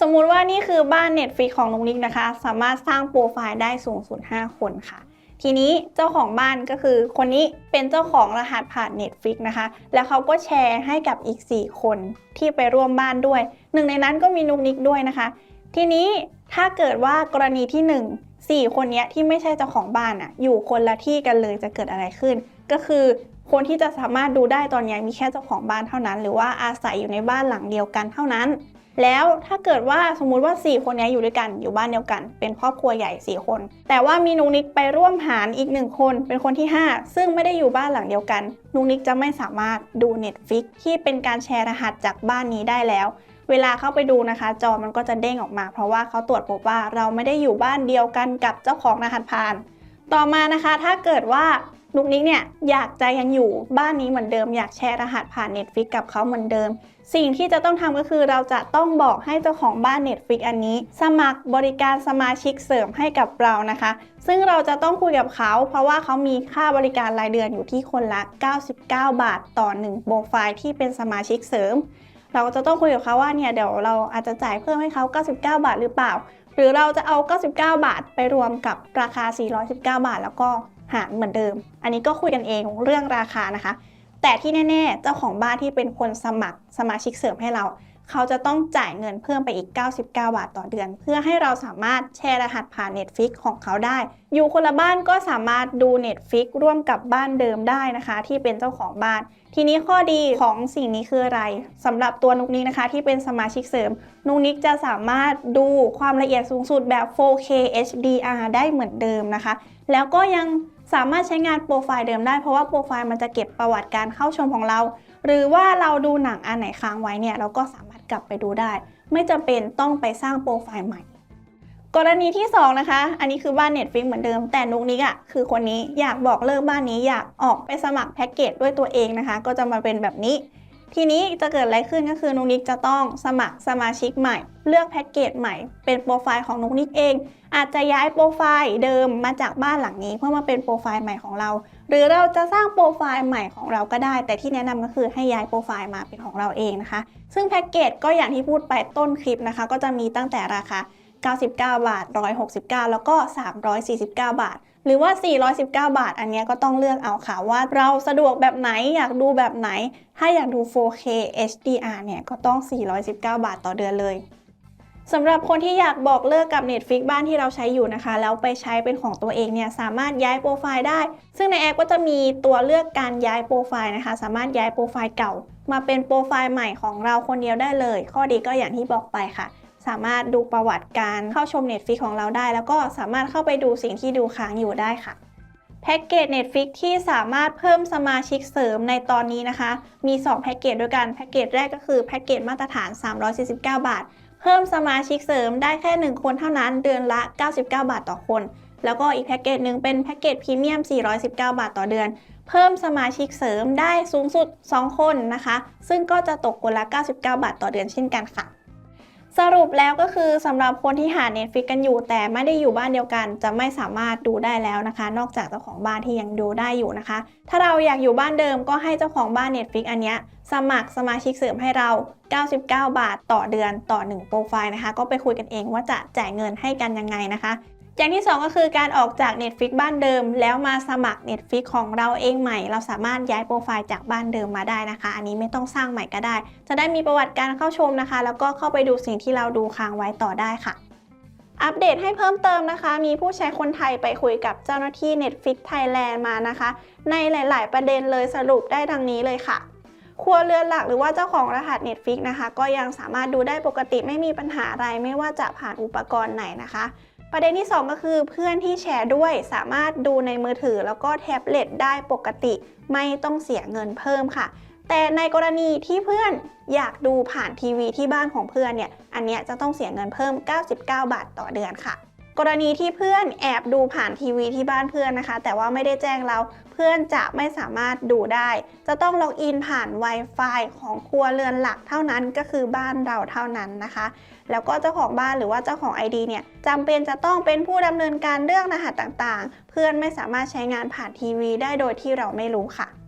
สมมุติว่านี่คือบ้าน Netflix ของนุกนิกนะคะ สามารถสร้างโปรไฟล์ได้สูงสุด 5 คนค่ะ ทีนี้เจ้าของบ้านก็คือคนนี้เป็นเจ้าของรหัสผ่าน Netflix นะคะ แล้วเขาก็แชร์ให้กับอีก 4 คนที่ไปร่วมบ้านด้วย หนึ่งในนั้นก็มีนุกนิกด้วยนะคะ ทีนี้ถ้าเกิดว่ากรณีที่ 1 4 คนนี้ที่ไม่ใช่เจ้าของบ้านอะอยู่คนละที่กันเลยจะเกิดอะไรขึ้น ก็คือคนที่จะสามารถดูได้ตอนนี้มีแค่เจ้าของบ้านเท่านั้น หรือว่าอาศัยอยู่ในบ้านหลังเดียวกันเท่านั้น แล้วถ้าเกิดว่าสมมุติว่า 4 คนนี้อยู่ด้วยกันอยู่บ้านเดียวกัน เป็นครอบครัวใหญ่ 4 คน แต่ว่ามีนุกนิกไปร่วมหารอีกหนึ่งคน เป็นคนที่ 5 ซึ่งไม่ได้อยู่บ้านหลังเดียวกันนุกนิกจะไม่สามารถดู Netflix ที่เป็นการแชร์รหัสจากบ้านนี้ได้แล้ว เวลาเข้าไปดูนะคะ จอมันก็จะเด้งออกมา เพราะว่าเขาตรวจพบว่าเราไม่ได้อยู่บ้านเดียวกันกับเจ้าของรหัสผ่าน ต่อมานะคะ ถ้าเกิดว่า นุกนิกเนี่ยอยากจะยังอยู่บ้านนี้เหมือนเดิมอยากแชร์รหัสผ่าน Netflix กับเขาเหมือนเดิม สิ่งที่จะต้องทำก็คือเราจะต้องบอกให้เจ้าของบ้าน Netflix อันนี้ สมัครบริการสมาชิกเสริมให้กับเรานะคะ ซึ่งเราจะต้องคุยกับเขา เพราะว่าเขามีค่าบริการรายเดือนอยู่ที่คนละ 99 บาทต่อ 1 โปรไฟล์ที่เป็นสมาชิกเสริม เราก็จะต้องคุยกับเขาว่าเนี่ยเดี๋ยวเราอาจจะจ่ายเพิ่มให้เขา 99 บาทหรือเปล่า หรือเราจะเอา 99 บาทไปรวมกับราคา 419 บาทแล้วก็ หารเหมือนเดิม อันนี้ก็คุยกันเองเรื่องราคานะคะ แต่ที่แน่ๆ เจ้าของบ้านที่เป็นคนสมัครสมาชิกเสริมให้เรา เขาจะต้องจ่ายเงินเพิ่มไปอีก 99 บาทต่อเดือน เพื่อให้เราสามารถแชร์รหัสผ่าน Netflix ของเขาได้ อยู่คนละบ้านก็สามารถดู Netflix ร่วมกับบ้านเดิมได้นะคะ ที่เป็นเจ้าของบ้าน ทีนี้ข้อดีของสิ่งนี้คืออะไรสำหรับตัวนุกนิกนะคะ ที่เป็นสมาชิกเสริม นุกนิกจะสามารถดูความละเอียดสูงสุดแบบ 4K HDR ได้เหมือนเดิมนะคะ แล้วก็ยัง สามารถใช้งานโปรไฟล์เดิมได้เพราะว่าโปรไฟล์มันจะเก็บประวัติการเข้าชมของเรา หรือว่าเราดูหนังอันไหนค้างไว้เนี่ยเราก็สามารถกลับไปดูได้ ไม่จำเป็นต้องไปสร้างโปรไฟล์ใหม่ กรณีที่ 2 นะคะ อันนี้คือบ้าน Netflix เหมือนเดิม แต่นุกนิกอะคือคนนี้อยากบอกเลิกบ้านนี้อยากออกไปสมัครแพ็กเกจด้วยตัวเองนะคะ ก็จะมาเป็นแบบนี้ ทีนี้จะเกิดอะไรขึ้นก็คือนุกนิกจะต้องสมัครสมาชิกใหม่ เลือกแพ็กเกจใหม่เป็นโปรไฟล์ของนุกนิกเอง อาจจะย้ายโปรไฟล์เดิมมาจากบ้านหลังนี้ เพื่อมาเป็นโปรไฟล์ใหม่ของเรา หรือเราจะสร้างโปรไฟล์ใหม่ของเราก็ได้ แต่ที่แนะนำก็คือให้ย้ายโปรไฟล์มาเป็นของเราเองนะคะ ซึ่งแพ็กเกจก็อย่างที่พูดไปต้นคลิปนะคะ ก็จะมีตั้งแต่ราคา 99 บาท 169 แล้วก็ 349 บาท หรือว่า 419 บาท อันนี้ก็ต้องเลือกเอาค่ะว่าเราสะดวกแบบไหนอยากดูแบบไหน ถ้าอยากดู 4K HDR เนี่ยก็ต้อง 419 บาทต่อเดือนเลยสำหรับคนที่อยากบอกเลิกกับ Netflix บ้านที่เราใช้อยู่นะคะ แล้วไปใช้เป็นของตัวเองเนี่ยสามารถย้ายโปรไฟล์ได้ ซึ่งในแอปก็จะมีตัวเลือกการย้ายโปรไฟล์นะคะ สามารถย้ายโปรไฟล์เก่า มาเป็นโปรไฟล์ใหม่ของเราคนเดียวได้เลย ข้อดีก็อย่างที่บอกไปค่ะ สามารถดูประวัติการเข้าชม Netflix ของเราได้ แล้วก็สามารถเข้าไปดูสิ่งที่ดูค้างอยู่ได้ค่ะแพ็กเกจ Netflix ที่สามารถเพิ่มสมาชิกเสริมในตอนนี้นะคะ มี 2 แพ็กเกจด้วยกัน แพ็กเกจแรกก็คือแพ็กเกจมาตรฐาน 349 บาท เพิ่มสมาชิกเสริมได้แค่ 1 คนเท่านั้น เดือนละ 99 บาทต่อคน แล้วก็อีกแพ็กเกจหนึ่งเป็นแพ็กเกจพรีเมียม 419 บาทต่อเดือน เพิ่มสมาชิกเสริมได้สูงสุด 2 คนนะคะ ซึ่งก็จะตกคนละ 99 บาทต่อเดือนเช่นกันค่ะ สรุปแล้วก็คือสำหรับคนที่หา Netflix กันอยู่ แต่ไม่ได้อยู่บ้านเดียวกัน จะไม่สามารถดูได้แล้วนะคะ นอกจากเจ้าของบ้านที่ยังดูได้อยู่นะคะ ถ้าเราอยากอยู่บ้านเดิมก็ให้เจ้าของบ้าน Netflix อันเนี้ยสมัครสมาชิกเสริมให้เรา 99 บาทต่อเดือนต่อ 1 โปรไฟล์นะคะ ก็ไปคุยกันเองว่าจะจ่ายเงินให้กันยังไงนะคะ อย่างที่ 2 ก็คือการออกจาก Netflix บ้านเดิม แล้วมาสมัคร Netflix ของเราเองใหม่ เราสามารถย้ายโปรไฟล์จากบ้านเดิมมาได้นะคะ อันนี้ไม่ต้องสร้างใหม่ก็ได้ จะได้มีประวัติการเข้าชมนะคะ แล้วก็เข้าไปดูสิ่งที่เราดูค้างไว้ต่อได้ค่ะ อัปเดตให้เพิ่มเติมนะคะ มีผู้ใช้คนไทยไปคุยกับเจ้าหน้าที่ Netflix Thailand มานะคะ ในหลาย ๆ ประเด็นเลยสรุปได้ดังนี้เลยค่ะ ครัวเรือนหลักหรือว่าเจ้าของรหัส Netflix นะคะ ก็ยังสามารถดูได้ปกติไม่มีปัญหาอะไรไม่ว่าจะผ่านอุปกรณ์ไหนนะคะ ประเด็นที่ 2 ก็คือเพื่อนที่แชร์ด้วยสามารถดูในมือถือแล้วก็แท็บเล็ตได้ปกติ ไม่ต้องเสียเงินเพิ่มค่ะ แต่ในกรณีที่เพื่อนอยากดูผ่านทีวีที่บ้านของเพื่อนเนี่ยอันเนี้ยจะต้องเสียเงินเพิ่ม 99 บาทต่อเดือนค่ะ กรณีที่เพื่อนแอบดูผ่านทีวีที่บ้านเพื่อนนะคะ แต่ว่าไม่ได้แจ้งเราเพื่อนจะไม่สามารถดูได้ จะต้องล็อกอินผ่าน Wi-Fi ของครัวเรือนหลักเท่านั้นก็คือบ้านเราเท่านั้นนะคะ แล้วก็เจ้าของบ้านหรือว่าเจ้าของ ID เนี่ยจำเป็นจะต้องเป็นผู้ดำเนินการเรื่องรหัสต่างๆ เพื่อนไม่สามารถใช้งานผ่านทีวีได้โดยที่เราไม่รู้ค่ะ